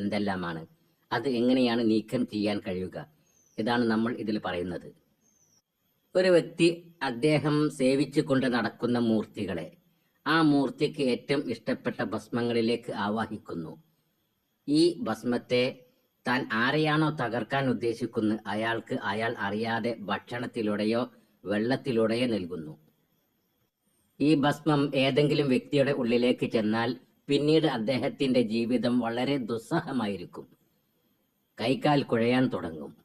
എന്തെല്ലാമാണ്? അത് എങ്ങനെയാണ് നീക്കം ചെയ്യാൻ കഴിയുക? ഇതാണ് നമ്മൾ ഇതിൽ പറയുന്നത്. ഒരു വ്യക്തി അദ്ദേഹം സേവിച്ചു കൊണ്ട് നടക്കുന്ന മൂർത്തികളെ ആ മൂർത്തിക്ക് ഏറ്റവും ഇഷ്ടപ്പെട്ട ഭസ്മങ്ങളിലേക്ക് ആവാഹിക്കുന്നു. ഈ ഭസ്മത്തെ താൻ ആരെയാണോ തകർക്കാൻ ഉദ്ദേശിക്കുന്നത് അയാൾക്ക് അയാൾ അറിയാതെ ഭക്ഷണത്തിലൂടെയോ വെള്ളത്തിലൂടെയോ നൽകുന്നു. ഈ ഭസ്മം ഏതെങ്കിലും വ്യക്തിയുടെ ഉള്ളിലേക്ക് ചെന്നാൽ പിന്നീട് അദ്ദേഹത്തിന്റെ ജീവിതം വളരെ ദുസ്സഹമായിരിക്കും. കൈകാൽ കുഴയാൻ തുടങ്ങും.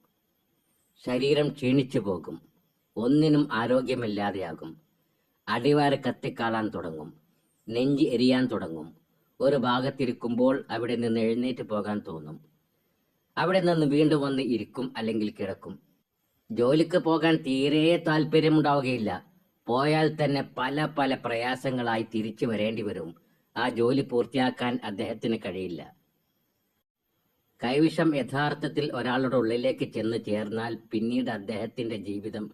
ശരീരം ക്ഷീണിച്ചു പോകും. ഒന്നിനും ആരോഗ്യമില്ലാതെയാകും. അടിവാര കത്തിക്കാളാൻ തുടങ്ങും. നെഞ്ച് എരിയാൻ തുടങ്ങും. ഒരു ഭാഗത്തിരിക്കുമ്പോൾ അവിടെ നിന്ന് എഴുന്നേറ്റ് പോകാൻ തോന്നും. അവിടെ നിന്ന് വീണ്ടും വന്ന് ഇരിക്കും അല്ലെങ്കിൽ കിടക്കും. ജോലിക്ക് പോകാൻ തീരെ താല്പര്യമുണ്ടാവുകയില്ല. പോയാൽ തന്നെ പല പല പ്രയാസങ്ങളായി തിരിച്ചു വരേണ്ടി വരും. ആ ജോലി പൂർത്തിയാക്കാൻ അദ്ദേഹത്തിന് കഴിയില്ല. കൈവിഷം യഥാർത്ഥത്തിൽ ഒരാളുടെ ഉള്ളിലേക്ക് ചെന്ന് ചേർന്നാൽ പിന്നീട് അദ്ദേഹത്തിന്റെ ജീവിതം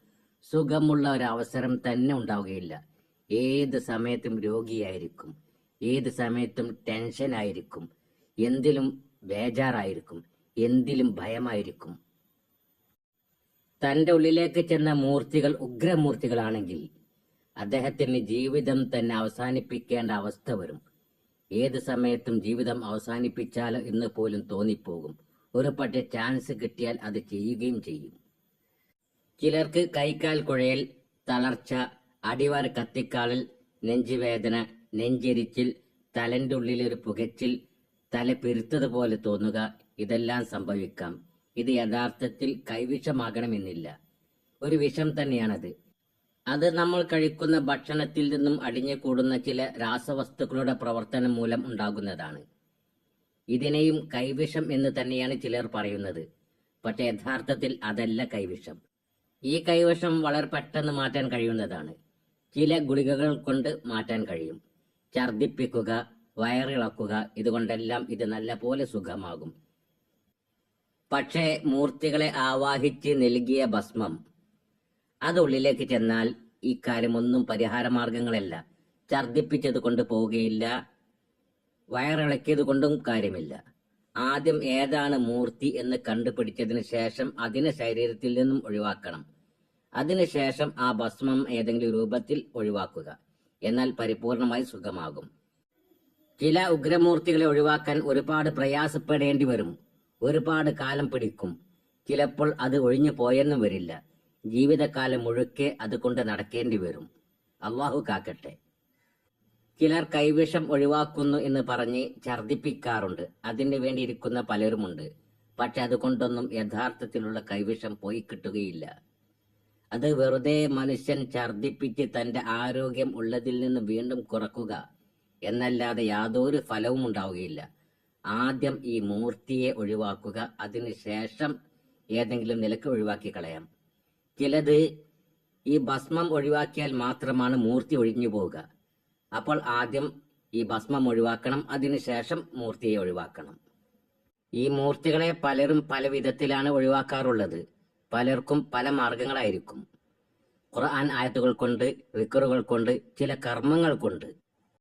സുഖമുള്ള ഒരു അവസരം തന്നെ ഉണ്ടാവുകയില്ല. ഏത് സമയത്തും രോഗിയായിരിക്കും ഏത് സമയത്തും ടെൻഷൻ ആയിരിക്കും എന്തിലും ബേജാറായിരിക്കും എന്തിലും ഭയമായിരിക്കും. തന്റെ ഉള്ളിലേക്ക് ചെന്ന മൂർത്തികൾ ഉഗ്രമൂർത്തികളാണെങ്കിൽ അദ്ദേഹത്തിന് ജീവിതം തന്നെ അവസാനിപ്പിക്കേണ്ട അവസ്ഥ വരും. ഏത് സമയത്തും ജീവിതം അവസാനിപ്പിച്ചാലോ എന്ന് പോലും തോന്നിപ്പോകും. ഒരു പക്ഷേ ചാൻസ് കിട്ടിയാൽ അത് ചെയ്യുകയും ചെയ്യും. ചിലർക്ക് കൈക്കാൽ കുഴയൽ തളർച്ച അടിവർ കത്തിക്കാളൽ നെഞ്ചുവേദന നെഞ്ചെരിച്ചിൽ തലന്റെ ഉള്ളിലൊരു പുകച്ചിൽ തല പെരുത്തതുപോലെ തോന്നുക ഇതെല്ലാം സംഭവിക്കാം. ഇത് യഥാർത്ഥത്തിൽ കൈവിഷമാകണമെന്നില്ല. ഒരു വിഷം തന്നെയാണത്. അത് നമ്മൾ കഴിക്കുന്ന ഭക്ഷണത്തിൽ നിന്നും അടിഞ്ഞു കൂടുന്ന ചില രാസവസ്തുക്കളുടെ പ്രവർത്തനം മൂലം ഉണ്ടാകുന്നതാണ്. ഇതിനെയും കൈവിഷം എന്ന് തന്നെയാണ് ചിലർ പറയുന്നത്. പക്ഷെ യഥാർത്ഥത്തിൽ അതല്ല കൈവിഷം. ഈ കൈവശം വളരെ പെട്ടെന്ന് മാറ്റാൻ കഴിയുന്നതാണ്. ചില ഗുളികകൾ കൊണ്ട് മാറ്റാൻ കഴിയും. ഛർദിപ്പിക്കുക വയറിളക്കുക ഇതുകൊണ്ടെല്ലാം ഇത് നല്ല പോലെ സുഖമാകും. പക്ഷേ മൂർത്തികളെ ആവാഹിച്ച് നൽകിയ ഭസ്മം അത് ഉള്ളിലേക്ക് ചെന്നാൽ ഇക്കാര്യമൊന്നും പരിഹാര മാർഗങ്ങളല്ല. ഛർദിപ്പിച്ചത് കൊണ്ട് പോവുകയില്ല. വയറിളക്കിയത് കൊണ്ടും കാര്യമില്ല. ആദ്യം ഏതാണ് മൂർത്തി എന്ന് കണ്ടുപിടിച്ചതിന് ശേഷം അതിനെ ശരീരത്തിൽ നിന്നും ഒഴിവാക്കണം. അതിനുശേഷം ആ ഭസ്മം ഏതെങ്കിലും രൂപത്തിൽ ഒഴിവാക്കുക. എന്നാൽ പരിപൂർണമായി സുഖമാകും. ചില ഉഗ്രമൂർത്തികളെ ഒഴിവാക്കാൻ ഒരുപാട് പ്രയാസപ്പെടേണ്ടി വരും. ഒരുപാട് കാലം പിടിക്കും. ചിലപ്പോൾ അത് ഒഴിഞ്ഞു പോയെന്നും വരില്ല. ജീവിതകാലം മുഴുക്കെ അതുകൊണ്ട് നടക്കേണ്ടി വരും. അള്ളാഹു കാക്കട്ടെ. ചിലർ കൈവിഷം ഒഴിവാക്കുന്നു എന്ന് പറഞ്ഞ് ഛർദിപ്പിക്കാറുണ്ട് അതിനു വേണ്ടി ഇരിക്കുന്ന പലരുമുണ്ട്. പക്ഷെ അതുകൊണ്ടൊന്നും യഥാർത്ഥത്തിലുള്ള കൈവിഷം പോയി കിട്ടുകയില്ല. അത് വെറുതെ മനുഷ്യൻ ഛർദിപ്പിച്ച് തന്റെ ആരോഗ്യം ഉള്ളതിൽ നിന്ന് വീണ്ടും കുറക്കുക എന്നല്ലാതെ യാതൊരു ഫലവും ഉണ്ടാവുകയില്ല. ആദ്യം ഈ മൂർത്തിയെ ഒഴിവാക്കുക അതിനുശേഷം ഏതെങ്കിലും നിലയ്ക്ക് ഒഴിവാക്കി കളയാം. ചിലത് ഈ ഭസ്മം ഒഴിവാക്കിയാൽ മാത്രമാണ് മൂർത്തി ഒഴിഞ്ഞു പോവുക. അപ്പോൾ ആദ്യം ഈ ഭസ്മം ഒഴിവാക്കണം അതിനുശേഷം മൂർത്തിയെ ഒഴിവാക്കണം. ഈ മൂർത്തികളെ പലരും പല വിധത്തിലാണ് ഒഴിവാക്കാറുള്ളത്. പലർക്കും പല മാർഗങ്ങളായിരിക്കും. ഖുർആൻ ആയത്തുകൾ കൊണ്ട് റിക്കറുകൾ കൊണ്ട് ചില കർമ്മങ്ങൾ കൊണ്ട്